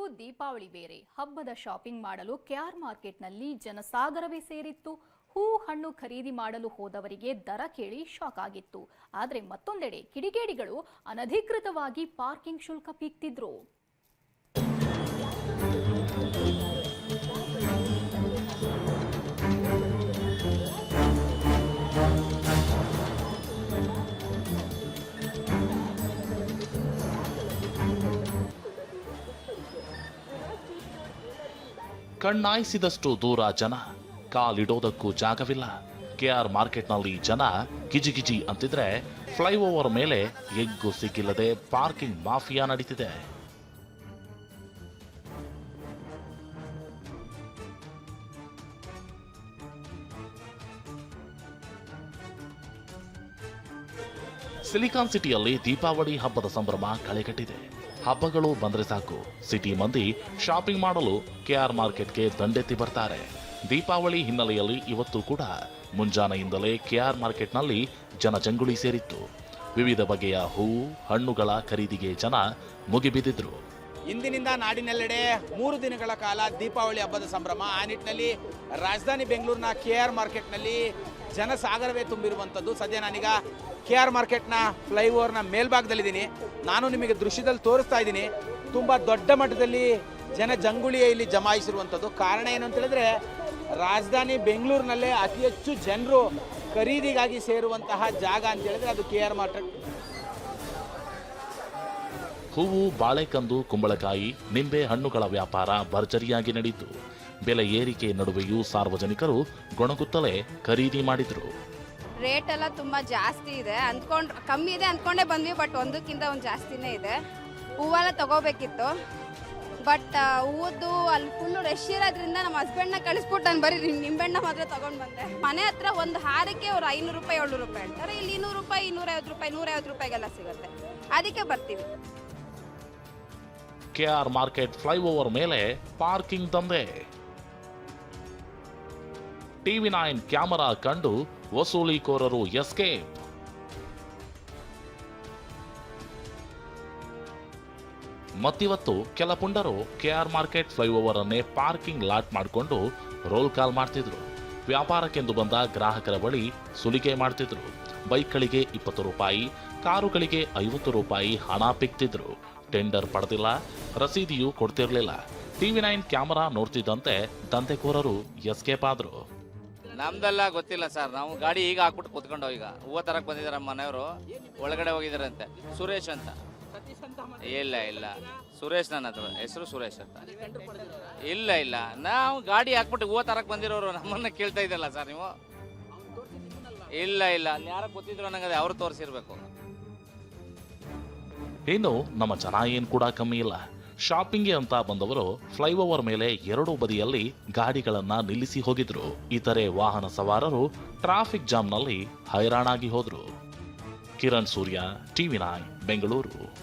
ಮತ್ತು ದೀಪಾವಳಿ ಬೇರೆ. ಹಬ್ಬದ ಶಾಪಿಂಗ್ ಮಾಡಲು ಕೆಆರ್ ಮಾರ್ಕೆಟ್ನಲ್ಲಿ ಜನಸಾಗರವೇ ಸೇರಿತ್ತು. ಹೂ ಹಣ್ಣು ಖರೀದಿ ಮಾಡಲು ಹೋದವರಿಗೆ ದರ ಕೇಳಿ ಶಾಕ್ ಆಗಿತ್ತು. ಆದರೆ ಮತ್ತೊಂದೆಡೆ ಕಿಡಿಗೇಡಿಗಳು ಅನಧಿಕೃತವಾಗಿ ಪಾರ್ಕಿಂಗ್ ಶುಲ್ಕ ಪೀಕ್ತಿದ್ರು. ಕಣ್ಣಾಯಿಸಿದಷ್ಟು ದೂರ ಜನ, ಕಾಲಿಡೋದಕ್ಕೂ ಜಾಗವಿಲ್ಲ. ಕೆ ಆರ್ ಮಾರ್ಕೆಟ್ನಲ್ಲಿ ಜನ ಗಿಜಿಗಿಜಿ ಅಂತಿದ್ರೆ, ಫ್ಲೈಓವರ್ ಮೇಲೆ ಎಗ್ಗು ಸಿಕ್ಕಿಲ್ಲದೆ ಪಾರ್ಕಿಂಗ್ ಮಾಫಿಯಾ ನಡೀತಿದೆ. ಸಿಲಿಕಾನ್ ಸಿಟಿಯಲ್ಲಿ ದೀಪಾವಳಿ ಹಬ್ಬದ ಸಂಭ್ರಮ ಕಳೆಗಟ್ಟಿದೆ. ಹಬ್ಬಗಳು ಬಂದರೆ ಸಾಕು. ಸಿಟಿ ಮಂದಿ ಶಾಪಿಂಗ್ ಮಾಡಲು ಕೆಆರ್ ಮಾರ್ಕೆಟ್ಗೆ ದಂಡೆತ್ತಿ ಬರ್ತಾರೆ. ದೀಪಾವಳಿ ಹಿನ್ನೆಲೆಯಲ್ಲಿ ಇವತ್ತು ಕೂಡ ಮುಂಜಾನೆಯಿಂದಲೇ ಕೆಆರ್ ಮಾರ್ಕೆಟ್ನಲ್ಲಿ ಜನಜಂಗುಳಿ ಸೇರಿತ್ತು. ವಿವಿಧ ಬಗೆಯ ಹೂವು ಹಣ್ಣುಗಳ ಖರೀದಿಗೆ ಜನ ಮುಗಿಬಿದ್ದಿದ್ರು. ಇಂದಿನಿಂದ ನಾಡಿನೆಲ್ಲೆಡೆ ಮೂರು ದಿನಗಳ ಕಾಲ ದೀಪಾವಳಿ ಹಬ್ಬದ ಸಂಭ್ರಮ. ಆ ನಿಟ್ಟಿನಲ್ಲಿ ರಾಜಧಾನಿ ಬೆಂಗಳೂರಿನ ಕೆ ಆರ್ ಮಾರ್ಕೆಟ್ನಲ್ಲಿ ಜನಸಾಗರವೇ ತುಂಬಿರುವಂಥದ್ದು. ಸದ್ಯ ನಾನೀಗ ಕೆ ಆರ್ ಮಾರ್ಕೆಟ್ನ ಫ್ಲೈಓವರ್ನ ಮೇಲ್ಭಾಗದಲ್ಲಿದ್ದೀನಿ. ನಾನು ನಿಮಗೆ ದೃಶ್ಯದಲ್ಲಿ ತೋರಿಸ್ತಾ ಇದ್ದೀನಿ. ತುಂಬ ದೊಡ್ಡ ಮಟ್ಟದಲ್ಲಿ ಜನ ಜಂಗುಳಿಯೇ ಇಲ್ಲಿ ಜಮಾಯಿಸಿರುವಂಥದ್ದು. ಕಾರಣ ಏನು ಅಂತ ಹೇಳಿದ್ರೆ, ರಾಜಧಾನಿ ಬೆಂಗಳೂರಿನಲ್ಲೇ ಅತಿ ಹೆಚ್ಚು ಜನರು ಖರೀದಿಗಾಗಿ ಸೇರುವಂತಹ ಜಾಗ ಅಂತ ಹೇಳಿದ್ರೆ ಅದು ಕೆ ಆರ್ ಮಾರ್ಕೆಟ್ ಹೂವು, ಬಾಳೆಕಂದು, ಕುಂಬಳಕಾಯಿ, ನಿಂಬೆ, ಹಣ್ಣುಗಳ ವ್ಯಾಪಾರ ಭರ್ಜರಿಯಾಗಿ ನಡೆಯಿತು. ಬೆಲೆ ಏರಿಕೆ ನಡುವೆಯೂ ಸಾರ್ವಜನಿಕರು ಗೊಣಗುತ್ತಲೇ ಖರೀದಿ ಮಾಡಿದ್ರು. ರೇಟ್ ಎಲ್ಲ ತುಂಬ ಜಾಸ್ತಿ ಇದೆ. ಅಂದ್ಕೊಂಡು, ಕಮ್ಮಿ ಇದೆ ಅಂದ್ಕೊಂಡೇ ಬಂದ್ವಿ, ಬಟ್ ಒಂದಕ್ಕಿಂತ ಒಂದು ಜಾಸ್ತಿನೇ ಇದೆ. ಹೂವೆಲ್ಲ ತಗೋಬೇಕಿತ್ತು. ಬಟ್ ಹೂವದ್ದು ಅಲ್ಲಿ ಫುಲ್ಲು ರಶ್ ಇರೋದ್ರಿಂದ ನಮ್ಮ ಹಸ್ಬೆಂಡ್ನ ಕಳಿಸ್ಬಿಟ್ಟು ನಾನು ಬರೀ ನಿಂಬೆಣ್ಣ ಮಾತ್ರ ತಗೊಂಡು ಬಂದೆ. ಮನೆ ಹತ್ರ ಒಂದು ಹಾರಕ್ಕೆ ಅವ್ರು ಐನೂರು ರೂಪಾಯಿ, ಏಳ್ನೂರು ರೂಪಾಯಿ ಅಂತಾರೆ ಇಲ್ಲಿ ಇನ್ನೂರು ರೂಪಾಯಿ, ಇನ್ನೂರೈವತ್ತು ರೂಪಾಯಿ, ನೂರೈವತ್ತು ರೂಪಾಯಿಗೆಲ್ಲ ಸಿಗುತ್ತೆ. ಅದಕ್ಕೆ ಬರ್ತೀವಿ. ಕೆಆರ್ ಮಾರ್ಕೆಟ್ ಫ್ಲೈಓವರ್ ಮೇಲೆ ಪಾರ್ಕಿಂಗ್ ದಂಧೆ. ಟಿವಿ ನೈನ್ ಕ್ಯಾಮೆರಾ ಕಂಡು ವಸೂಲಿಕೋರರು ಎಸ್ಕೇಪ್. ಮತ್ತಿವತ್ತು ಕೆಲ ಪುಂಡರು ಕೆಆರ್ ಮಾರ್ಕೆಟ್ ಫ್ಲೈಓವರ್ ಅನ್ನೇ ಪಾರ್ಕಿಂಗ್ ಲಾಟ್ ಮಾಡಿಕೊಂಡು ರೋಲ್ ಕಾಲ್ ಮಾಡ್ತಿದ್ರು. ವ್ಯಾಪಾರಕ್ಕೆಂದು ಬಂದ ಗ್ರಾಹಕರ ಬಳಿ ಸುಲಿಗೆ ಮಾಡ್ತಿದ್ರು. ಬೈಕ್ಗಳಿಗೆ ಇಪ್ಪತ್ತು ರೂಪಾಯಿ, ಕಾರುಗಳಿಗೆ ಐವತ್ತು ರೂಪಾಯಿ ಹಣ ಪಿಕ್ತಿದ್ರು ಟೆಂಡರ್ ಪಡೆದಿಲ್ಲ, ರಸೀದಿಯೂ ಕೊಡ್ತಿರ್ಲಿಲ್ಲ. ಟಿವಿ ನೈನ್ ಕ್ಯಾಮರಾ ನೋಡ್ತಿದ್ದಂತೆ ದಂಧೆಕೋರರು ಎಸ್ಕೇಪ್ ಆದ್ರು. ನಮ್ದೆಲ್ಲ ಗೊತ್ತಿಲ್ಲ ಸರ್. ನಾವು ಗಾಡಿ ಈಗ ಹಾಕ್ಬಿಟ್ಟು ಕುತ್ಕೊಂಡು ಈಗ. ಹೂವು ತರಕ್ ಬಂದಿದ್ದಾರೆ ನಮ್ಮ ಮನೆಯವರು. ಒಳಗಡೆ ಹೋಗಿದಾರಂತೆ ಸುರೇಶ್ ಅಂತ. ಇಲ್ಲ ಇಲ್ಲ. ಸುರೇಶ್ ನನ್ನ ಹತ್ರ. ಹೆಸರು ಸುರೇಶ್ ಅಂತ. ಇಲ್ಲ ಇಲ್ಲ. ನಾವು ಗಾಡಿ ಹಾಕ್ಬಿಟ್ಟು ಹೂವು ತರಕ್ ಬಂದಿರೋರು ನಮ್ಮನ್ನ ಕೇಳ್ತಾ ಇದ್ದಲ್ಲ ಸರ್ ನೀವು? ಇಲ್ಲ ಇಲ್ಲ. ಅಲ್ಲಿ ಯಾರೋ ಗೊತ್ತಿದ್ರು ಅನ್ನಂಗದೆ ಅವ್ರು ತೋರಿಸಿರ್ಬೇಕು. ಇನ್ನು ನಮ್ಮ ಜನ ಏನು ಕೂಡ ಕಮ್ಮಿ ಇಲ್ಲ. ಶಾಪಿಂಗ್ಗೆ ಅಂತ ಬಂದವರು ಫ್ಲೈಓವರ್ ಮೇಲೆ ಎರಡೂ ಬದಿಯಲ್ಲಿ ಗಾಡಿಗಳನ್ನ ನಿಲ್ಲಿಸಿ ಹೋಗಿದ್ರು. ಇತರೆ ವಾಹನ ಸವಾರರು ಟ್ರಾಫಿಕ್ ಜಾಮ್ನಲ್ಲಿ ಹೈರಾಣಾಗಿ ಹೋದ್ರು. Kiran Surya TV nine, Bengaluru.